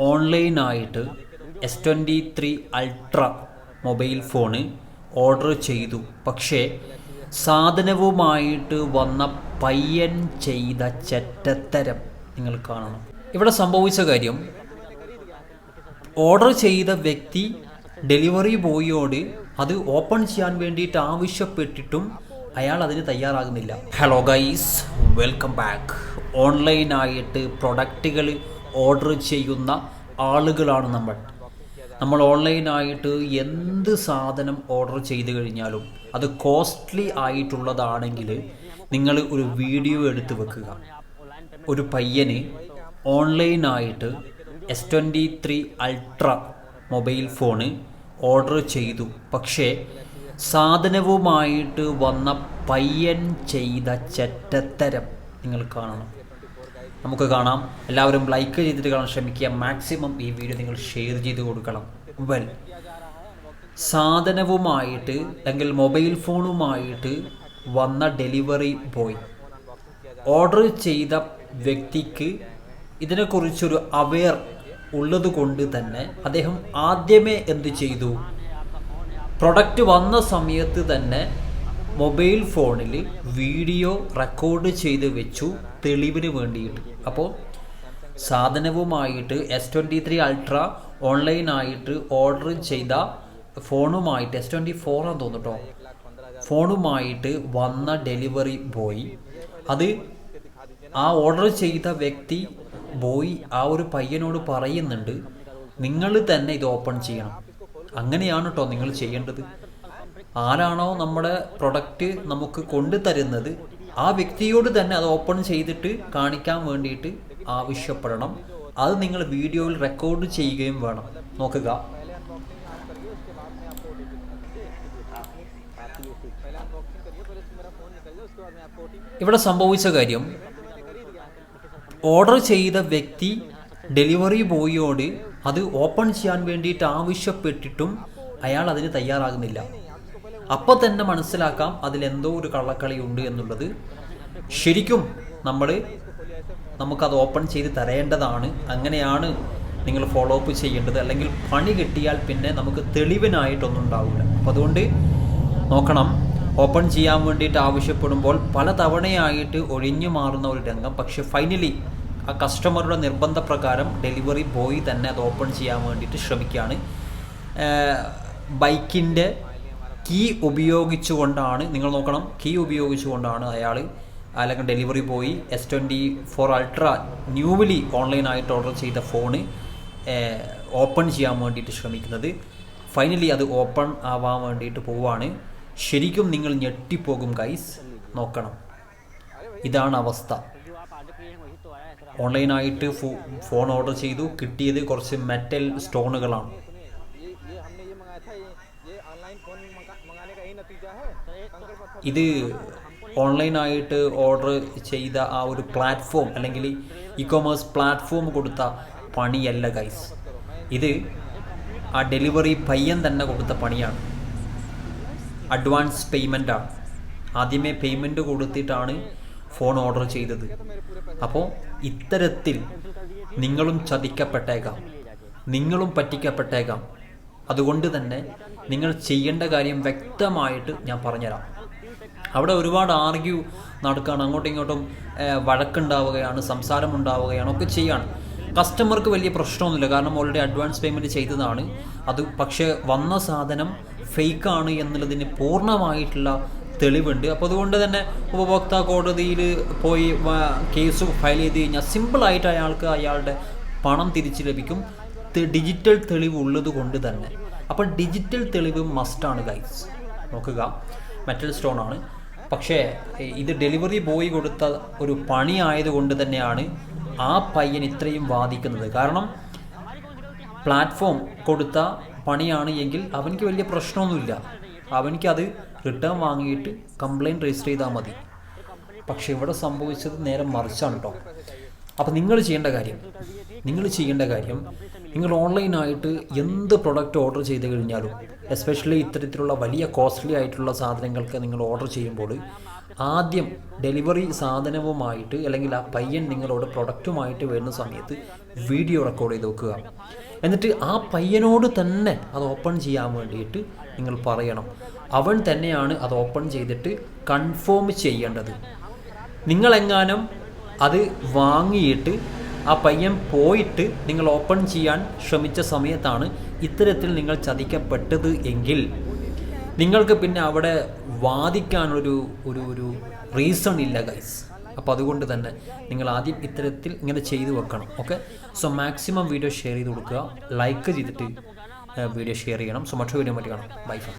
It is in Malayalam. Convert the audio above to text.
ഓൺലൈനായിട്ട് S twenty three ultra mobile phone order ചെയ്തു. പക്ഷേ സാധനവുമായിട്ട് വന്ന പയ്യൻ ചെയ്ത ചെറ്റത്തരം നിങ്ങൾ കാണണം. ഇവിടെ സംഭവിച്ച കാര്യം ഓർഡർ ചെയ്ത വ്യക്തി ഡെലിവറി ബോയിയോട് അത് ഓപ്പൺ ചെയ്യാൻ വേണ്ടിയിട്ട് ആവശ്യപ്പെട്ടിട്ടും അയാൾ അതിന് തയ്യാറാകുന്നില്ല. Hello guys welcome back. ഓൺലൈനായിട്ട് പ്രൊഡക്റ്റുകൾ ഓർഡർ ചെയ്യുന്ന ആളുകളാണ് നമ്മൾ. നമ്മൾ ഓൺലൈനായിട്ട് എന്ത് സാധനം ഓർഡർ ചെയ്ത് കഴിഞ്ഞാലും അത് കോസ്റ്റ്ലി ആയിട്ടുള്ളതാണെങ്കിൽ നിങ്ങൾ ഒരു വീഡിയോ എടുത്ത് വെക്കുക. ഒരു പയ്യന് ഓൺലൈനായിട്ട് S twenty three ultra mobile phone order ചെയ്തു. പക്ഷേ സാധനവുമായിട്ട് വന്ന പയ്യൻ ചെയ്ത ചെറ്റത്തരം നിങ്ങൾ കാണണം. നമുക്ക് കാണാം. എല്ലാവരും ലൈക്ക് ചെയ്തിട്ട് കാണാൻ ശ്രമിക്കുക. മാക്സിമം ഈ വീഡിയോ നിങ്ങൾ ഷെയർ ചെയ്ത് കൊടുക്കണം. വെൽ സാധനവുമായിട്ട് അല്ലെങ്കിൽ മൊബൈൽ ഫോണുമായിട്ട് വന്ന ഡെലിവറി ബോയ് ഓർഡർ ചെയ്ത വ്യക്തിക്ക് ഇതിനെക്കുറിച്ചൊരു അവെയർ ഉള്ളത് കൊണ്ട് തന്നെ അദ്ദേഹം ആദ്യമേ എന്ത് ചെയ്തു? പ്രൊഡക്റ്റ് വന്ന സമയത്ത് തന്നെ മൊബൈൽ ഫോണിൽ വീഡിയോ റെക്കോർഡ് ചെയ്ത് വെച്ചു തെളിവിന് വേണ്ടിയിട്ട്. അപ്പോൾ സാധനവുമായിട്ട് എസ് ട്വന്റി ത്രീ അൾട്ര ഓൺലൈനായിട്ട് ഓർഡർ ചെയ്ത ഫോണുമായിട്ട് എസ് ട്വന്റി ഫോറാന്ന് തോന്നുട്ടോ ഫോണുമായിട്ട് വന്ന ഡെലിവറി ബോയ് അത് ആ ഓർഡർ ചെയ്ത വ്യക്തി ബോയ് ആ ഒരു പയ്യനോട് പറയുന്നുണ്ട് നിങ്ങൾ തന്നെ ഇത് ഓപ്പൺ ചെയ്യണം. അങ്ങനെയാണ് കേട്ടോ നിങ്ങൾ ചെയ്യേണ്ടത്. ആരാണോ നമ്മുടെ പ്രൊഡക്റ്റ് നമുക്ക് കൊണ്ടു തരുന്നത് ആ വ്യക്തിയോട് തന്നെ അത് ഓപ്പൺ ചെയ്തിട്ട് കാണിക്കാൻ വേണ്ടിയിട്ട് ആവശ്യപ്പെടണം. അത് നിങ്ങൾ വീഡിയോയിൽ റെക്കോർഡ് ചെയ്യുകയും വേണം. നോക്കുക. ഇവിടെ സംഭവിച്ച കാര്യം ഓർഡർ ചെയ്ത വ്യക്തി ഡെലിവറി ബോയിയോട് അത് ഓപ്പൺ ചെയ്യാൻ വേണ്ടിയിട്ട് ആവശ്യപ്പെട്ടിട്ടും അയാൾ അതിന് തയ്യാറാകുന്നില്ല. അപ്പോൾ തന്നെ മനസ്സിലാക്കാം അതിലെന്തോ ഒരു കള്ളക്കളി ഉണ്ട് എന്നുള്ളത്. ശരിക്കും നമ്മൾ നമുക്കത് ഓപ്പൺ ചെയ്ത് തരേണ്ടതാണ്. അങ്ങനെയാണ് നിങ്ങൾ ഫോളോ അപ്പ് ചെയ്യേണ്ടത്. അല്ലെങ്കിൽ പണി കിട്ടിയാൽ പിന്നെ നമുക്ക് തെളിവിനായിട്ടൊന്നും ഉണ്ടാവില്ല അപ്പോൾ അതുകൊണ്ട് നോക്കണം. ഓപ്പൺ ചെയ്യാൻ വേണ്ടിയിട്ട് ആവശ്യപ്പെടുമ്പോൾ പല തവണയായിട്ട് ഒഴിഞ്ഞു മാറുന്ന ഒരു രംഗം. പക്ഷേ ഫൈനലി ആ കസ്റ്റമറുടെ നിർബന്ധപ്രകാരം ഡെലിവറി ബോയ് തന്നെ അത് ഓപ്പൺ ചെയ്യാൻ വേണ്ടിയിട്ട് ശ്രമിക്കുകയാണ്. ബൈക്കിന്റെ കീ ഉപയോഗിച്ചുകൊണ്ടാണ് നിങ്ങൾ നോക്കണം കീ ഉപയോഗിച്ചുകൊണ്ടാണ് അയാൾ അല്ലെങ്കിൽ delivery boy S twenty four ultra newly ഓൺലൈനായിട്ട് ഓർഡർ ചെയ്ത ഫോണ് ഓപ്പൺ ചെയ്യാൻ വേണ്ടിയിട്ട് ശ്രമിക്കുന്നത്. ഫൈനലി അത് ഓപ്പൺ ആവാൻ വേണ്ടിയിട്ട് പോവാണ്. ശരിക്കും നിങ്ങൾ ഞെട്ടിപ്പോകും ഗൈസ് നോക്കണം. ഇതാണ് അവസ്ഥ. ഓൺലൈനായിട്ട് ഫോൺ ഓർഡർ ചെയ്തു. കിട്ടിയത് കുറച്ച് മെറ്റൽ സ്റ്റോണുകളാണ് ഇത് ഓൺലൈനായിട്ട് ഓർഡർ ചെയ്ത ആ ഒരു പ്ലാറ്റ്ഫോം അല്ലെങ്കിൽ ഇ കൊമേഴ്സ് പ്ലാറ്റ്ഫോം കൊടുത്ത പണിയല്ല ഗൈസ് ഇത് ആ ഡെലിവറി പയ്യൻ തന്നെ കൊടുത്ത പണിയാണ്. അഡ്വാൻസ് പേയ്മെന്റാണ് ആദ്യമേ പേയ്മെന്റ് കൊടുത്തിട്ടാണ് ഫോൺ ഓർഡർ ചെയ്തത്. അപ്പോൾ ഇത്തരത്തിൽ നിങ്ങളും ചതിക്കപ്പെട്ടേക്കാം. നിങ്ങളും പറ്റിക്കപ്പെട്ടേക്കാം. അതുകൊണ്ട് തന്നെ നിങ്ങൾ ചെയ്യേണ്ട കാര്യം വ്യക്തമായിട്ട് ഞാൻ പറഞ്ഞുതരാം. അവിടെ ഒരുപാട് ആർഗ്യൂ നടക്കുകയാണ് അങ്ങോട്ടും ഇങ്ങോട്ടും വഴക്കുണ്ടാവുകയാണ് സംസാരം ഉണ്ടാവുകയാണ് ഒക്കെ ചെയ്യാണ്. കസ്റ്റമർക്ക് വലിയ പ്രശ്നമൊന്നുമില്ല. കാരണം ഓൾറെഡി അഡ്വാൻസ് പേയ്മെന്റ് ചെയ്തതാണ്. അത് പക്ഷേ വന്ന സാധനം ഫേക്കാണ് എന്നുള്ളതിന് പൂർണമായിട്ടുള്ള തെളിവുണ്ട്. അപ്പോൾ അതുകൊണ്ട് തന്നെ ഉപഭോക്താ കോടതിയിൽ പോയി കേസ് ഫയൽ ചെയ്ത് കഴിഞ്ഞാൽ സിമ്പിളായിട്ട് അയാൾക്ക് അയാളുടെ പണം തിരിച്ചു ലഭിക്കും. ഡിജിറ്റൽ തെളിവ് ഉള്ളത് കൊണ്ട് തന്നെ. അപ്പോൾ ഡിജിറ്റൽ തെളിവ് മസ്റ്റാണ് ഗൈസ് നോക്കുക. മെറ്റൽ സ്റ്റോൺ ആണ്. പക്ഷേ ഇത് ഡെലിവറി ബോയ് കൊടുത്ത ഒരു പണി ആയതുകൊണ്ട് തന്നെയാണ് ആ പയ്യൻ ഇത്രയും വാദിക്കുന്നത്. കാരണം പ്ലാറ്റ്ഫോം കൊടുത്ത പണിയാണ് എങ്കിൽ അവനിക്ക് വലിയ പ്രശ്നമൊന്നുമില്ല. അവനിക്ക് അത് റിട്ടേൺ വാങ്ങിയിട്ട് കംപ്ലയിന്റ് രജിസ്റ്റർ ചെയ്താൽ മതി. പക്ഷേ ഇവിടെ സംഭവിച്ചത് നേരെ മറിച്ചാണ് കേട്ടോ അപ്പോൾ നിങ്ങൾ ചെയ്യേണ്ട കാര്യം നിങ്ങൾ ചെയ്യേണ്ട കാര്യം നിങ്ങൾ ഓൺലൈനായിട്ട് എന്ത് പ്രൊഡക്റ്റ് ഓർഡർ ചെയ്ത് കഴിഞ്ഞാലും എസ്പെഷ്യലി ഇത്തരത്തിലുള്ള വലിയ കോസ്റ്റ്ലി ആയിട്ടുള്ള സാധനങ്ങൾക്ക് നിങ്ങൾ ഓർഡർ ചെയ്യുമ്പോൾ ആദ്യം ഡെലിവറി സാധനവുമായിട്ട് അല്ലെങ്കിൽ ആ പയ്യൻ നിങ്ങളോട് പ്രൊഡക്റ്റുമായിട്ട് വരുന്ന സമയത്ത് വീഡിയോ റെക്കോർഡ് ചെയ്ത് വെക്കുക. എന്നിട്ട് ആ പയ്യനോട് തന്നെ അത് ഓപ്പൺ ചെയ്യാൻ വേണ്ടിയിട്ട് നിങ്ങൾ പറയണം. അവൻ തന്നെയാണ് അത് ഓപ്പൺ ചെയ്തിട്ട് കൺഫേം ചെയ്യേണ്ടത്. നിങ്ങളെങ്ങാനും അത് വാങ്ങിയിട്ട് ആ പയ്യൻ പോയിട്ട് നിങ്ങൾ ഓപ്പൺ ചെയ്യാൻ ശ്രമിച്ച സമയത്താണ് ഇത്തരത്തിൽ നിങ്ങൾ ചതിക്കപ്പെട്ടത് എങ്കിൽ നിങ്ങൾക്ക് പിന്നെ അവിടെ വാദിക്കാനൊരു ഒരു ഒരു റീസൺ ഇല്ല ഗൈസ് അപ്പോൾ അതുകൊണ്ട് തന്നെ നിങ്ങൾ ആദ്യം ഇത്തരത്തിൽ ഇങ്ങനെ ചെയ്തു വെക്കണം okay so maximum video share ചെയ്ത് കൊടുക്കുക. ലൈക്ക് ചെയ്തിട്ട് വീഡിയോ ഷെയർ ചെയ്യണം. സോ മറ്റൊരു വീഡിയോ മറ്റു കാണാം. ബൈ